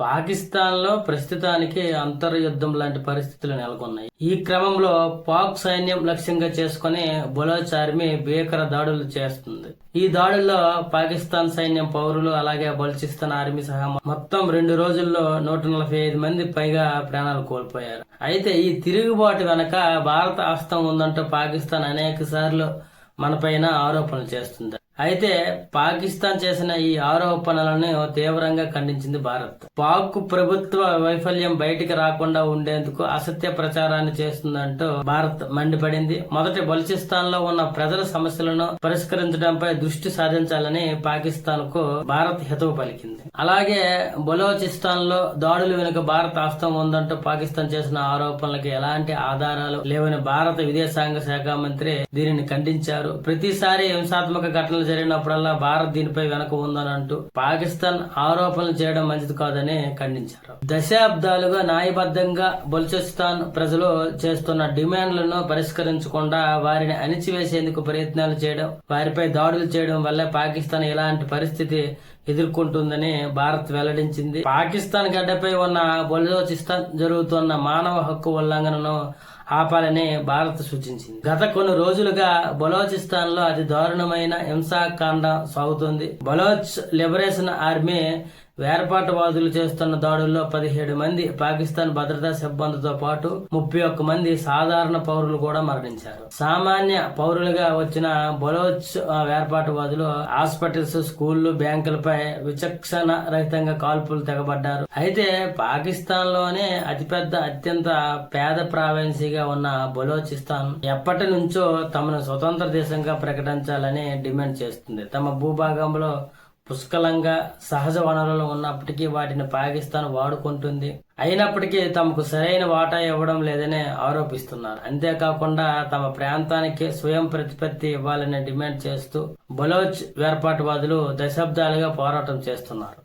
పాకిస్తాన్లో ప్రస్తుతానికి అంతర్యుద్ధం లాంటి పరిస్థితులు నెలకొన్నాయి. ఈ క్రమంలో పాక్ సైన్యం లక్ష్యంగా చేసుకుని బలోచ్ ఆర్మీ భీకర దాడులు చేస్తుంది. ఈ దాడుల్లో పాకిస్తాన్ సైన్యం పౌరులు అలాగే బలుచిస్తాన్ ఆర్మీ సహా మొత్తం రెండు రోజుల్లో నూట నలభై ఐదు మంది పైగా ప్రాణాలు కోల్పోయారు. అయితే ఈ తిరుగుబాటు వెనక భారత హస్తం ఉందంటూ పాకిస్తాన్ అనేక సార్లు మనపైన ఆరోపణలు చేస్తుంది. అయితే పాకిస్తాన్ చేసిన ఈ ఆరోపణలను తీవ్రంగా ఖండించింది భారత్. పాక్ ప్రభుత్వ వైఫల్యం బయటికి రాకుండా ఉండేందుకు అసత్య ప్రచారాన్ని చేస్తుందంటూ భారత్ మండిపడింది. మొదటి బలుచిస్తాన్లో ఉన్న ప్రజల సమస్యలను పరిష్కరించడంపై దృష్టి సాధించాలని పాకిస్తాన్కు భారత్ హితవు పలికింది. అలాగే బలోచిస్తాన్లో దాడులు వెనుక భారత హస్తం ఉందంటూ పాకిస్తాన్ చేసిన ఆరోపణలకు ఎలాంటి ఆధారాలు లేవని భారత విదేశాంగ శాఖ మంత్రి దీనిని ఖండించారు. ప్రతిసారి హింసాత్మక ఘటనలు జరిగినప్పుడల్లా భారత్ దీనిపై వెనక ఉందని అంటూ పాకిస్తాన్ ఆరోపణలు చేయడం మంచిది కాదని ఖండించారు. దశాబ్దాలుగా న్యాయబద్ధంగా బలుచిస్తాన్ ప్రజలు చేస్తున్న డిమాండ్లను పరిష్కరించకుండా వారిని అణిచివేసేందుకు ప్రయత్నాలు చేయడం వారిపై దాడులు చేయడం వల్ల పాకిస్తాన్ ఇలాంటి పరిస్థితి ఎదుర్కొంటుందని భారత్ వెల్లడించింది. పాకిస్తాన్ గడ్డపై ఉన్న బలుచిస్తాన్ జరుగుతున్న మానవ హక్కు ఉల్లంఘనను ఆపాలని భారత్ సూచించింది. గత కొన్ని రోజులుగా బలోచిస్తాన్లో అతి దారుణమైన హింసాకాండ సాగుతుంది. బలోచ్ లిబరేషన్ ఆర్మీ వేర్పాటువాదులు చేస్తున్న దాడుల్లో పదిహేడు మంది పాకిస్తాన్ భద్రతా సిబ్బందితో పాటు ముప్పై ఒక్క మంది సాధారణ పౌరులు కూడా మరణించారు. సామాన్య పౌరులుగా వచ్చిన బలోచ్ వేర్పాటువాదులు హాస్పిటల్స్ స్కూళ్ళు బ్యాంకులపై విచక్షణ రహితంగా కాల్పులు తెగబడ్డారు. అయితే పాకిస్తాన్లోనే అతిపెద్ద అత్యంత పేద ప్రావిన్సీగా ఉన్న బలోచిస్తాన్ ఎప్పటి నుంచో తమను స్వతంత్ర దేశంగా ప్రకటించాలని డిమాండ్ చేస్తుంది. తమ భూభాగంలో పుష్కలంగా సహజ వనరులు ఉన్నప్పటికీ వాటిని పాకిస్తాన్ వాడుకుంటుంది. అయినప్పటికీ తమకు సరైన వాటా ఇవ్వడం లేదని ఆరోపిస్తున్నారు. అంతేకాకుండా తమ ప్రాంతానికి స్వయం ప్రతిపత్తి ఇవ్వాలని డిమాండ్ చేస్తూ బలోచ్ వేర్పాటువాదులు దశాబ్దాలుగా పోరాటం చేస్తున్నారు.